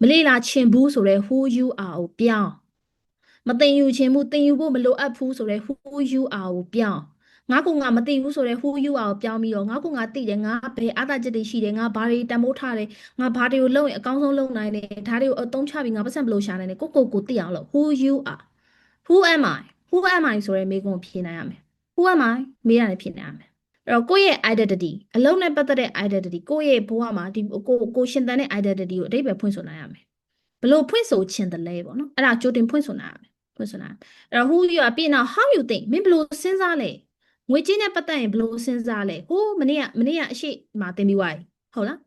မလေ့လာချင်ဘူးဆိုတော့ who you are ကိုပြောင်းမသင်ယူချင်ဘူးသင်ယူဖို့မလိုအပ်ဘူးဆိုတော့ who you are ကိုပြောင်းငါကငါမသိဘူးဆိုတော့ who you are ကိုပြောင်းပြီးတော့ငါကငါသိတယ်ငါဘယ်အားသာချက်တွေရှိတယ်ငါဘာတွေတန်ဖိုးထားတယ်ငါဘာတွေကိုလုပ်ရင်အကောင်းဆုံးလုပ်နိုင်တယ်ဒါတွေကိုအသုံးချပြီးငါပတ်စံဘယ်လိုရှာနိုင်လဲကိုကိုကိုသိအောင်လို့ who you are who am i who am i ဆိုရဲမေးခွန်းဖြေနိုင်ရမယ် who am i မေးရတယ်ဖြေနိုင်ရမယ် အဲ့တော့ကိုယ့်ရဲ့ identity အလုံးနဲ့ပတ်သက်တဲ့ identity ကိုယ့်ရဲ့ဘဝမှာဒီကိုကိုရှင်သန်တဲ့ identity ကိုအတိတ်ပဲဖွင့်ဆိုနိုင်ရမယ်ဘလို့ဖွင့်ဆိုခြင်းတလဲပေါ့နော်အဲ့ဒါကြိုတင်ဖွင့်ဆိုနိုင်ရမယ်ဖွင့်ဆိုနိုင်ရမယ်အဲ့တော့ who you are ပြီးတော့ how you think မင်းဘလို့စဉ်းစားလဲငွေကြေးနဲ့ပတ်သက်ရင်ဘလို့စဉ်းစားလဲဟိုးမနေ့ကမနေ့ကအရှိမတင်ပြီးွားပြီဟုတ်လား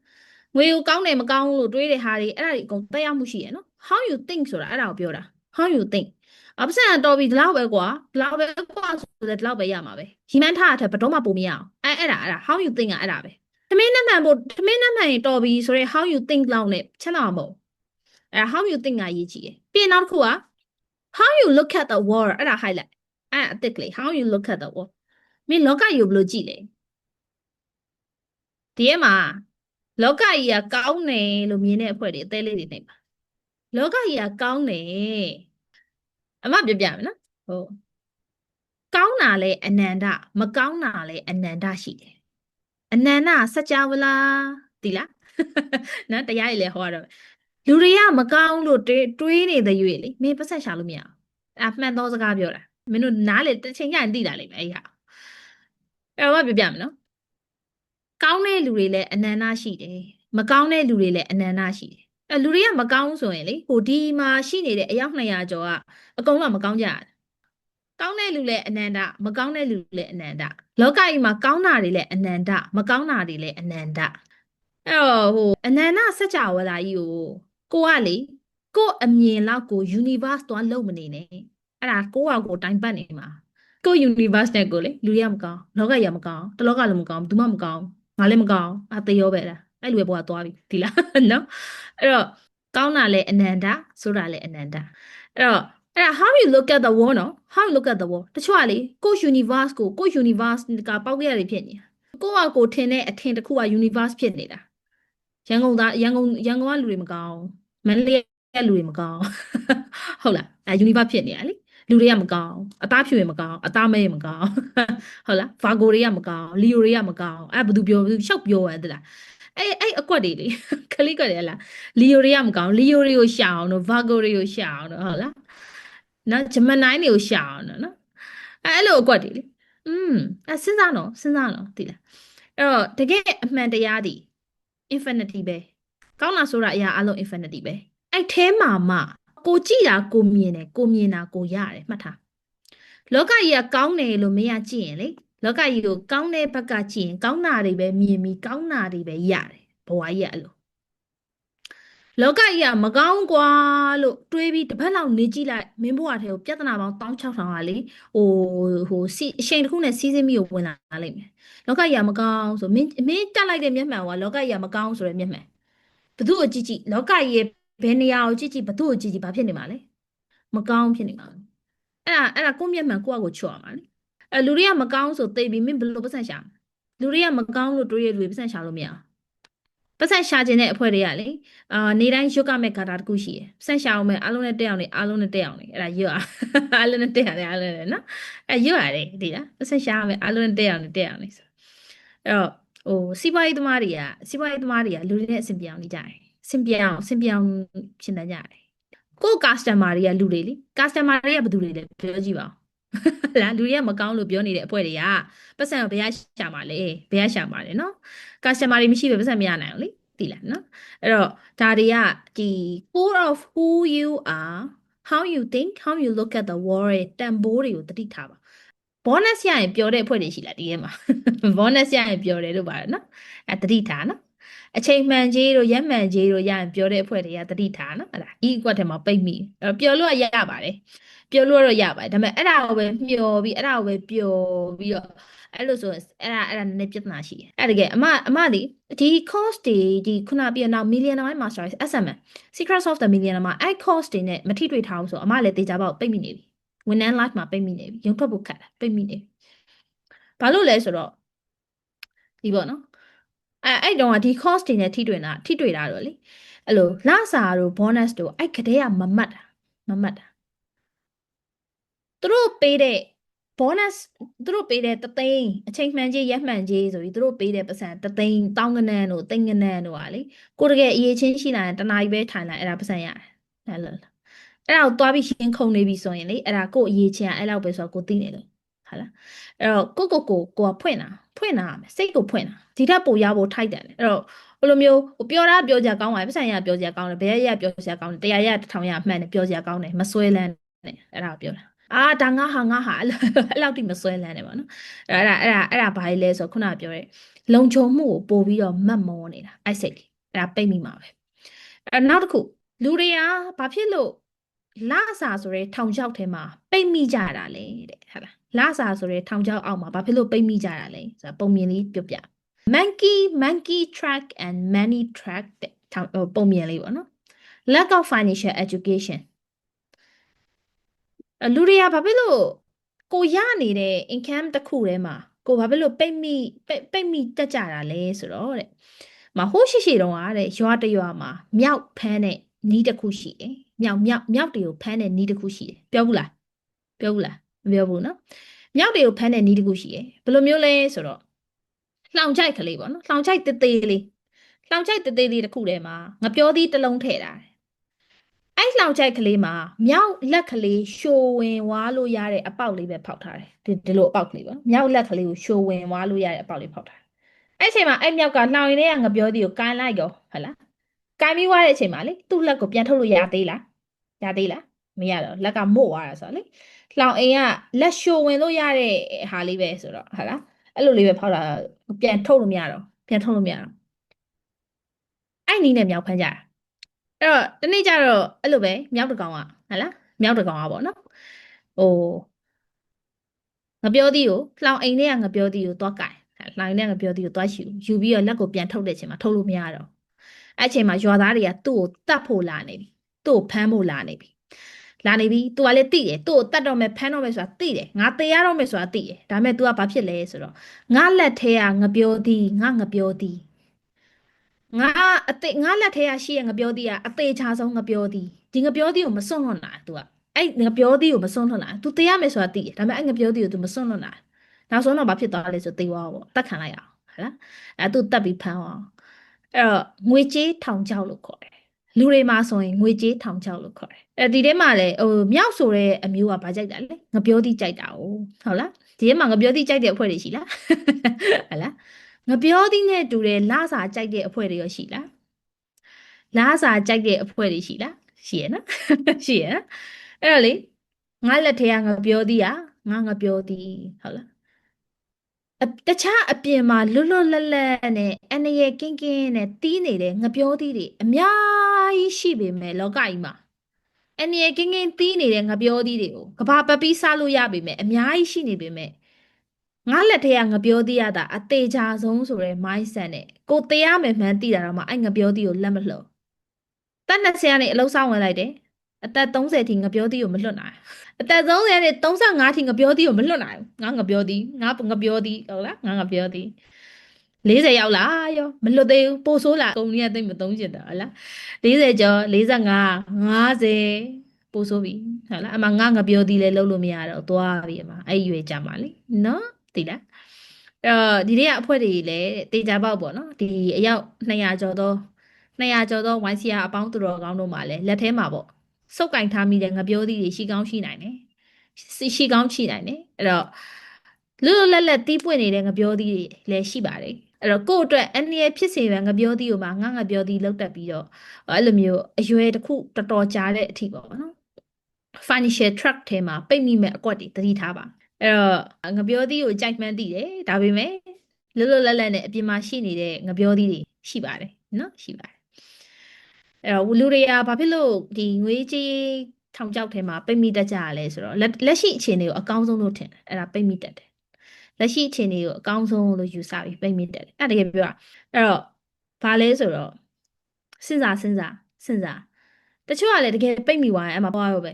ငွေကိုကောင်းတယ်မကောင်းလို့တွေးတဲ့ဟာတွေအဲ့ဒါတွေအကုန်တက်ရောက်မှုရှိရယ်နော် how you think ဆိုတာအဲ့ဒါကိုပြောတာ how you think အပစံတော်ပြီဒီလောက်ပဲကွာဒီလောက်ပဲကွာဆိုတဲ့ဒီလောက်ပဲရမှာပဲရီမန်းထားတဲ့ဘယ်တော့မှပုံမရအောင်အဲအဲ့ဒါအဲ့ဒါ how you think ကအဲ့ဒါပဲသမင်းနဲ့မှန်ဖို့သမင်းနဲ့မှန်ရင်တော်ပြီဆိုရဲ how you think လောက်နဲ့ချမ်းသာမှာမဟုတ်အဲ how you think ကရေးကြည့်တယ်ပြီးရင်နောက်တစ်ခုက how you look at the world အဲ့ဒါ highlight အဲ့အစ်စ်ကလေး how you look at the world မင်းလောကကြီးကိုဘယ်လိုကြည့်လဲဒီထဲမှာလောကကြီးကကောင်းတယ်လို့မြင်တဲ့အဖွဲ့တွေအသေးလေးတွေနေပါလောကကြီးကကောင်းတယ် အမပြပြမယ်နော်ဟုတ်ကောင်းတာလဲအနန္တမကောင်းတာလဲအနန္တရှိတယ်အနန္တစัจ java လားဒီလားနော်တရားကြီးလဲဟောရတော့လူတွေကမကောင်းလို့တွေးတွေးနေတဲ့ရွေလေမင်းပတ်ဆက်ရှာလို့မရအောင်အဲ့မှန်သောစကားပြောတာမင်းတို့နားလေတစ်ချိန်ကျရင်သိတာလိမ့်မယ်အဲ့ဟာအဲ့တော့ပြပြမယ်နော်ကောင်းတဲ့လူတွေလည်းအနန္တရှိတယ်မကောင်းတဲ့လူတွေလည်းအနန္တရှိတယ် အဲလူတွေကမကောင်းဆိုရင်လေဟိုဒီမှာရှိနေတဲ့အယောက်200ကျော်ကအကုန်လုံးမကောင်းကြရတယ်ကောင်းတဲ့လူလည်းအနန္တမကောင်းတဲ့လူလည်းအနန္တလောကကြီးမှာကောင်းတာတွေလည်းအနန္တမကောင်းတာတွေလည်းအနန္တအဲ့တော့ဟိုအနန္တစัจ java လာကြီးကိုကိုကလေကို့အမြင်လောက်ကို universe သွားလုံမနေနဲ့အဲ့ဒါကိုယ့်ဟာကိုယ်တိုင်ပတ်နေမှာကိုယ့် universe နဲ့ကိုလေလူတွေကမကောင်းလောကကြီးကမကောင်းတလောကလည်းမကောင်းဘူးမှမကောင်းငါလည်းမကောင်းအသေရောပဲလား အဲ့လူပဲဘဝသွားပြီဒီလားနော်အဲ့တော့ကောင်းတာလည်းအနန္တဆိုတာလည်းအနန္တအဲ့တော့အဲ့ဒါ how you look at the world နော် how you look at the world တချို့ကလေကိုယ့် universe ကိုကိုယ့် universe ကပေါက်ကြရတယ်ဖြစ်နေတာကိုယ့်ဟာကိုယ်ထင်တဲ့အထင်တစ်ခုက universe ဖြစ်နေတာရန်ကုန်သားရန်ကုန်ရန်ကုန်ကလူတွေမကောင်းမန္တလေးကလူတွေမကောင်းဟုတ်လားအဲ universe ဖြစ်နေတာလေလူတွေကမကောင်းအသားဖြူရင်မကောင်းအသားမဲရင်မကောင်းဟုတ်လားဗာဂိုတွေကမကောင်းလီယိုတွေကမကောင်းအဲဘယ်သူပြောဘယ်သူရှောက်ပြောရတယ်လား အဲ့အဲ့အကွက်တွေလေခလိကွက်တွေလားလီယိုတွေကမကောင်းလီယိုတွေကိုရှာအောင်တော့ဗာဂိုတွေကိုရှာအောင်တော့ဟုတ်လားနော်ဂျမနိုင်းတွေကိုရှာအောင်တော့နော်အဲ့အဲ့လိုအကွက်တွေလေอืมအဲစဉ်းစားတော့စဉ်းစားတော့သိလားအဲ့တော့တကယ်အမှန်တရားဒီ infinity ပဲကောင်းတာဆိုတာအရာအလုံး infinity ပဲအဲ့ထဲမှာမှကိုကြည့်တာကိုမြင်တယ်ကိုမြင်တာကိုရတယ်မှတ်ထားလောကကြီးကကောင်းတယ်လို့မရကြည့်ရင်လေ လောကကြီးကိုကောင်းတဲ့ဘက်ကကြည့်ရင်ကောင်းတာတွေပဲမြင်ပြီးကောင်းတာတွေပဲရတယ်ဘဝကြီးကအဲ့လိုလောကကြီးကမကောင်းกว่าလို့တွေးပြီးတစ်ပတ်လောက်နေကြည့်လိုက်မင်းဘဝထဲကိုပြဿနာပေါင်း16000ကလေဟိုဟိုစီအချိန်တစ်ခုနဲ့စီးစင်းပြီးကိုဝင်လာလိမ့်မယ်လောကကြီးကမကောင်းဆိုမင်းမင်းတက်လိုက်တဲ့မျက်မှန်ကလောကကြီးကမကောင်းဆိုတဲ့မျက်မှန်ဘသူ့ကိုကြည့်ကြည့်လောကကြီးရဲ့ဘယ်နေရာကိုကြည့်ကြည့်ဘသူ့ကိုကြည့်ကြည့်ဘာဖြစ်နေမှာလဲမကောင်းဖြစ်နေမှာအဲ့ဒါအဲ့ဒါကိုမျက်မှန်ကိုယ့်အကိုချော့ရမှာလေ အဲလူတွေကမကောင်းဆိုသိပြီးမင်းဘယ်လိုပတ်စံရှာလူတွေကမကောင်းလို့တွေးရလူတွေပတ်စံရှာလို့မရပတ်စံရှာခြင်းတဲ့အဖွဲ့တွေကလေအာနေတိုင်းရွတ်ကမဲ့ဂါတာတစ်ခုရှိတယ်ပတ်စံရှာအောင်မဲ့အားလုံးနဲ့တက်အောင်နေအားလုံးနဲ့တက်အောင်နေအဲ့ဒါရွတ်อ่ะအားလုံးနဲ့တက်ရတယ်အားလုံးနဲ့နော်အဲရွတ်ရတယ်ဒီလားပတ်စံရှာအောင်မဲ့အားလုံးနဲ့တက်အောင်နေတက်အောင်နေဆိုအဲ့တော့ဟိုစီးပွားရေးသမားတွေကစီးပွားရေးသမားတွေကလူတွေနဲ့အဆင်ပြေအောင်နေကြတယ်အဆင်ပြေအောင်အဆင်ပြေအောင်ဖြစ်နေကြတယ်ကိုယ့် customer တွေကလူတွေလေ customer တွေကဘယ်သူတွေလဲပြောကြည့်ပါဦး လားလူတွေကမကောင်းလို့ပြောနေတဲ့အဖွဲတွေကပတ်စံကိုဘယ်ရရှာမှာလဲဘယ်ရရှာမှာလဲနော် customer တွေမရှိပဲပတ်စံမရနိုင်ဘူးလေသိလားနော်အဲ့တော့ဒါတွေကဒီ core of who you are how you think how you look at the world ရဲ့တန်ဖိုးတွေကိုတတိထားပါ bonus ရရင်ပြောတဲ့အဖွဲ့တွေရှိလားဒီထဲမှာ bonus ရရင်ပြောတယ်လို့ပါတယ်နော်အဲတတိထားနော်အချိန်မှန်ကြီးတို့ရက်မှန်ကြီးတို့ရရင်ပြောတဲ့အဖွဲ့တွေကတတိထားနော်အဲ့ဒါဤကွက်ထဲမှာပိတ်မိအဲ့တော့ပြောလို့ရရပါတယ် ပြောလို့တော့ရပါတယ်ဒါပေမဲ့အဲ့ဒါကိုပဲမျောပြီးအဲ့ဒါကိုပဲပျော်ပြီးတော့အဲ့လိုဆိုရင်အဲ့ဒါအဲ့ဒါနည်းနည်းပြဿနာရှိတယ်အဲ့တကယ်အမအမဒီဒီ course တွေဒီခုနပြနောက် millionaire master SMM secrets of the millionaire မှာအဲ့ course တွေနဲ့မထိတွေ့ထားဘူးဆိုအမလည်းတေချာပေါက်ပိတ်မိနေပြီဝန်ထမ်း life မှာပိတ်မိနေပြီရုံထွက်ဖို့ခက်တာပိတ်မိနေပြီဘာလို့လဲဆိုတော့ဒီပေါ့နော်အဲအဲ့တုန်းကဒီ cost တွေနဲ့ထိတွေ့တာထိတွေ့တာတော့လေအဲ့လိုလစာတို့ bonus တို့အဲ့ကတည်းကမမှတ်တာမမှတ်တာ သူတို့ပေးတဲ့ bonus သူတို့ပေးတဲ့တသိန်းအချိန်မှန်ကြီးရက်မှန်ကြီးဆိုပြီးသူတို့ပေးတဲ့ပတ်စံတသိန်းတောင်းကနန်းတို့သိန်းကနန်းတို့ဟာလေကိုတကယ်အရေးချင်းရှိလာရင်တနားကြီးပဲထိုင်လာအဲ့ဒါပတ်စံရတယ်အဲ့လိုလားအဲ့ဒါကိုသွားပြီးရှင်းခုံနေပြီဆိုရင်လေအဲ့ဒါကို့အရေးချင်းကအဲ့လောက်ပဲဆိုတော့ကိုသိနေလို့ဟာလားအဲ့တော့ကိုကိုကိုကိုကဖွင့်တာဖွင့်တာမယ်စိတ်ကိုဖွင့်တာဒီထက်ပိုရဖို့ထိုက်တယ်လေအဲ့တော့ဘယ်လိုမျိုးဟိုပြောတာပြောကြကောင်းပါပဲပတ်စံရပြောကြကောင်းတယ်ဘယ်ရရပြောကြကောင်းတယ်တရားရတစ်ထောင်ရမှန်တယ်ပြောကြကောင်းတယ်မစွဲလန်းနဲ့အဲ့ဒါကိုပြောတာ အာဒါငါဟာငါဟာအဲ့လိုအဲ့လောက်ထိမစွဲလန်းနဲ့ပေါ့နော်အဲ့ဒါအဲ့ဒါအဲ့ဒါဘာလဲဆိုခုနကပြောတဲ့လုံခြုံမှုကိုပို့ပြီးတော့မတ်မောနေတာအဲ့စိတ်လေးအဲ့ဒါပိတ်မိမှာပဲအဲ့နောက်တစ်ခုလူတွေကဘာဖြစ်လို့လစာဆိုတဲ့ထောင်ချောက်ထဲမှာပိတ်မိကြတာလဲတဲ့ဟုတ်လားလစာဆိုတဲ့ထောင်ချောက်အောက်မှာဘာဖြစ်လို့ပိတ်မိကြတာလဲဆိုတာပုံမြင်လေးပြောပြ monkey monkey track and money track တဲ့ထောင်ဟိုပုံမြင်လေးပေါ့နော် lack of financial education အဲ့ လူတွေကဘာဖြစ်လို့ကိုရနေတဲ့ income တစ်ခုထဲမှာကိုဘာဖြစ်လို့ပိတ်မိပိတ်ပိတ်မိတက်ကြတာလဲဆိုတော့တဲ့မဟိုးရှိရှိတုန်းကတဲ့ရွာတစ်ရွာမှာမြောက်ဖမ်းတဲ့နီးတစ်ခုရှိတယ်မြောက်မြောက်မြောက်တွေကိုဖမ်းတဲ့နီးတစ်ခုရှိတယ်ပြောဘူးလားပြောဘူးလားမပြောဘူးနော်မြောက်တွေကိုဖမ်းတဲ့နီးတစ်ခုရှိတယ်ဘယ်လိုမျိုးလဲဆိုတော့လှောင်ချိုက်ကလေးပေါ့နော်လှောင်ချိုက်တေးသေးလေးလှောင်ချိုက်တေးသေးလေးတစ်ခုထဲမှာငပြောသီးတစ်လုံးထည့်တာ အဲ့လှောင်ချိုက်ကလေးမှာမြောက်လက်ကလေးရှိုးဝင်ဝါလို့ရတဲ့အပေါက်လေးပဲဖောက်ထားတယ်ဒီဒီလိုအပေါက်လေးပေါ့မြောက်လက်ကလေးကိုရှိုးဝင်ဝါလို့ရတဲ့အပေါက်လေးဖောက်ထားတယ်အဲ့အချိန်မှာအဲ့မြောက်ကလှောင်ရင်းနဲ့ငပြောသီးကိုကိုင်းလိုက်ရောဟုတ်လားကိုင်းပြီးွားတဲ့အချိန်မှာလေသူ့လက်ကိုပြန်ထုတ်လို့ရသေးလားရသေးလားမရတော့လက်ကမို့သွားတာဆိုတော့လေလှောင်အိမ်ကလက်ရှိုးဝင်လို့ရတဲ့ဟာလေးပဲဆိုတော့ဟုတ်လားအဲ့လိုလေးပဲဖောက်တာပြန်ထုတ်လို့မရတော့ပြန်ထုတ်လို့မရတော့အဲ့နီးနဲ့မြောက်ဖမ်းကြတာ အဲ့တော့တနေ့ကျတော့အဲ့လိုပဲမြောက်တကောင်ကဟုတ်လားမြောက်တကောင်ကပေါ့နော်ဟိုငပြောသီးကိုလှောင်အိမ်ထဲကငပြောသီးကိုသွားကင်လှောင်အိမ်ထဲကငပြောသီးကိုသွားယူယူပြီးတော့လက်ကိုပြန်ထုတ်တဲ့အချိန်မှာထုတ်လို့မရတော့အဲ့အချိန်မှာရွာသားတွေကသူ့ကိုတတ်ဖို့လာနေပြီသူ့ကိုဖမ်းဖို့လာနေပြီလာနေပြီ तू ကလည်းတိတယ်သူ့ကိုတတ်တော့မယ်ဖမ်းတော့မယ်ဆိုတာတိတယ်ငါတေရတော့မယ်ဆိုတာတိတယ်ဒါပေမဲ့ तू ကဘာဖြစ်လဲဆိုတော့ငါလက်ထဲကငပြောသည်ငါငပြောသည် ငါအသေးငါလက်ထဲကရှိရငပြောသည်ကအသေးချာဆုံးငပြောသည်ဒီငပြောသည်ကိုမစွန့်လွတ်နိုင် तू ကအဲ့ငပြောသည်ကိုမစွန့်လွတ်နိုင် तू တေရမယ်ဆိုတာတိတယ်ဒါပေမဲ့အဲ့ငပြောသည်ကို तू မစွန့်လွတ်နိုင်နောက်ဆုံးတော့ဘာဖြစ်သွားလဲဆိုသေသွားပေါ့တတ်ခံလိုက်အောင်ဟုတ်လားအဲ့ तू တတ်ပြီးဖမ်းအောင်အဲ့တော့ငွေကြေးထောင်ချောက်လို့ခေါ်တယ်လူတွေမှာဆိုရင်ငွေကြေးထောင်ချောက်လို့ခေါ်တယ်အဲဒီထဲမှာလည်းဟိုမြောက်ဆိုတဲ့အမျိုးကဘာကြိုက်တာလဲငပြောသီးကြိုက်တာ哦ဟုတ်လားဒီထဲမှာငပြောသီးကြိုက်တဲ့အဖွဲ့တွေရှိလားဟုတ်လား ငပြောသီးနဲ့တူတဲ့လစာကြိုက်တဲ့အဖွဲ့တွေရောရှိလားလစာကြိုက်တဲ့အဖွဲ့တွေရှိလားရှိရနော်ရှိရနော်အဲ့တော့လေငါလက်ထဲကငပြောသီးอ่ะငါငပြောသီးဟုတ်လားအတခြားအပြင်မှာလွတ်လွတ်လပ်လပ်နဲ့အနေရကင်းကင်းနဲ့တီးနေတဲ့ငပြောသီးတွေအများကြီးရှိပေမဲ့လောကကြီးမှာအနေရကင်းကင်းတီးနေတဲ့ငပြောသီးတွေကိုကဘာပပီးစားလို့ရပေမဲ့အများကြီးရှိနေပေမဲ့ ငါလက်ထဲကငပြောသီးရတာအသေးချာဆုံးဆိုတဲ့ mindset နဲ့ကိုတရားမယ်မှန်းသိတာတော့မှအဲ့ငပြောသီးကိုလက်မလှုပ်တက်20ကနေအလုံးဆောင်ဝင်လိုက်တယ်အသက်30ထိငပြောသီးကိုမလွတ်နိုင်အသက်30နဲ့35ထိငပြောသီးကိုမလွတ်နိုင်ဘူးငါငပြောသီးငါငပြောသီးဟုတ်လားငါငပြောသီး40ရောက်လာရောမလွတ်သေးဘူးပို့ဆိုးလာကုန်ကြီးကသိမ့်မသုံးချင်တာဟုတ်လား40ကျော်45 50ပို့ဆိုးပြီဟုတ်လားအမငါငပြောသီးလဲလုံးလို့မရတော့သွားပြီအမအဲ့ရွယ်ကြမှာလေနော် သိလားအဲ့တော့ဒီနေ့ကအဖွဲတွေလည်းတေချာပေါက်ပေါ့နော်ဒီအယောက်200ကျော်သော200ကျော်သော YCR အပေါင်းသူတော်ကောင်းတို့မှာလည်းလက်ထဲမှာပေါ့စုပ်ကင်ထားမိတဲ့ငပြောသီးတွေရှိကောင်းရှိနိုင်တယ်ရှိကောင်းရှိနိုင်တယ်အဲ့တော့လွတ်လွတ်လပ်လပ်တီးပွင့်နေတဲ့ငပြောသီးတွေလည်းရှိပါတယ်အဲ့တော့ကိုယ့်အတွက်အနည်းဖြစ်စေပဲငပြောသီးကိုမှငါငပြောသီးလောက်တက်ပြီးတော့အဲ့လိုမျိုးအရွယ်တစ်ခုတော်တော်ကြာတဲ့အထိပေါ့နော် financial track ထဲမှာပိတ်မိမဲ့အကွက်တွေသတိထားပါ အဲ့တော့ငပြောသီးကိုကြိုက်မှန်းသိတယ်ဒါပေမဲ့လွတ်လွတ်လပ်လပ်နဲ့အပြင်မှာရှိနေတဲ့ငပြောသီးတွေရှိပါတယ်နော်ရှိပါတယ်အဲ့တော့လူတွေကဘာဖြစ်လို့ဒီငွေကြေးထောင်ချောက်ထဲမှာပိတ်မိတတ်ကြရလဲဆိုတော့လက်ရှိအခြေအနေကိုအကောင်းဆုံးလို့ထင်တယ်အဲ့ဒါပိတ်မိတတ်တယ်လက်ရှိအခြေအနေကိုအကောင်းဆုံးလို့ယူဆပြီးပိတ်မိတတ်တယ်အဲ့ဒါတကယ်ပြောတာအဲ့တော့ဘာလဲဆိုတော့စဉ်းစားစဉ်းစားစဉ်းစားတချို့ကလည်းတကယ်ပိတ်မိသွားရင်အမှပေါ့ရောပဲ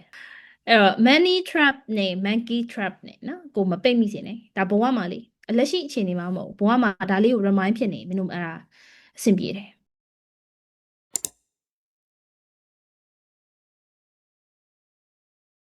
အဲ့တော့ money trap နဲ့ monkey trap နဲ့နော်ကိုမပိတ်မိစေနဲ့ဒါဘဝမှာလေလက်ရှိအခြေအနေမှာမဟုတ်ဘူးဘဝမှာဒါလေးကို remind ဖြစ်နေမင်းတို့အဲ့ဒါအဆင်ပြေတယ်